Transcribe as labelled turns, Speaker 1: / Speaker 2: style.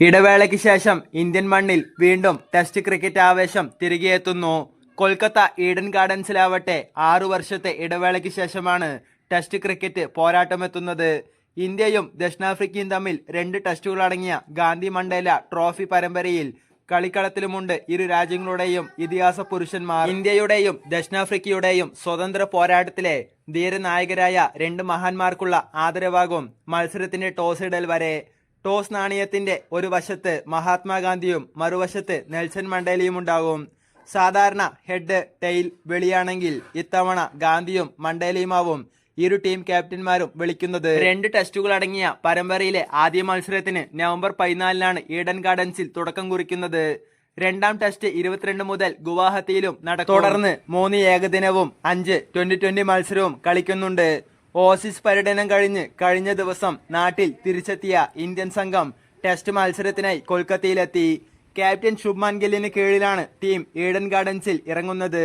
Speaker 1: ഇടവേളയ്ക്ക് ശേഷം ഇന്ത്യൻ മണ്ണിൽ വീണ്ടും ടെസ്റ്റ് ക്രിക്കറ്റ് ആവേശം തിരികെയെത്തുന്നു. കൊൽക്കത്ത ഈഡൻ ഗാർഡൻസിലാവട്ടെ ആറു വർഷത്തെ ഇടവേളയ്ക്ക് ശേഷമാണ് ടെസ്റ്റ് ക്രിക്കറ്റ് പോരാട്ടമെത്തുന്നത്. ഇന്ത്യയും ദക്ഷിണാഫ്രിക്കയും തമ്മിൽ രണ്ട് ടെസ്റ്റുകളടങ്ങിയ ഗാന്ധി മണ്ടേല ട്രോഫി പരമ്പരയിൽ കളിക്കളത്തിലുമുണ്ട് ഇരു രാജ്യങ്ങളുടെയും ഇതിഹാസ പുരുഷന്മാർ. ഇന്ത്യയുടെയും ദക്ഷിണാഫ്രിക്കയുടെയും സ്വതന്ത്ര പോരാട്ടത്തിലെ ധീരനായകരായ രണ്ട് മഹാന്മാർക്കുള്ള ആദരവാകും മത്സരത്തിന്റെ ടോസ് ഇടൽ വരെ. ടോസ് നാണയത്തിന്റെ ഒരു വശത്ത് മഹാത്മാഗാന്ധിയും മറുവശത്ത് നെൽസൺ മണ്ടേലിയും ഉണ്ടാകും. സാധാരണ ഹെഡ് ടെയിൽ വെളിയാണെങ്കിൽ ഇത്തവണ ഗാന്ധിയും മണ്ടേലയുമാവും ഇരു ടീം ക്യാപ്റ്റന്മാരും വിളിക്കുന്നത്. രണ്ട് ടെസ്റ്റുകൾ അടങ്ങിയ പരമ്പരയിലെ ആദ്യ മത്സരത്തിന് നവംബർ പതിനാലിനാണ് ഈഡൻ ഗാർഡൻസിൽ തുടക്കം കുറിക്കുന്നത്. രണ്ടാം ടെസ്റ്റ് ഇരുപത്തിരണ്ട് മുതൽ ഗുവാഹത്തിയിലും നടക്കും. തുടർന്ന് മൂന്ന് ഏകദിനവും അഞ്ച് ട്വന്റി ട്വന്റി മത്സരവും കളിക്കുന്നുണ്ട്. ഓസീസ് പര്യടനം കഴിഞ്ഞ് കഴിഞ്ഞ ദിവസം നാട്ടിൽ തിരിച്ചെത്തിയ ഇന്ത്യൻ സംഘം ടെസ്റ്റ് മത്സരത്തിനായി കൊൽക്കത്തയിലെത്തി. ക്യാപ്റ്റൻ ശുഭ്മാൻ ഗില്ലിന് കീഴിലാണ് ടീം ഈഡൻ ഗാർഡൻസിൽ ഇറങ്ങുന്നത്.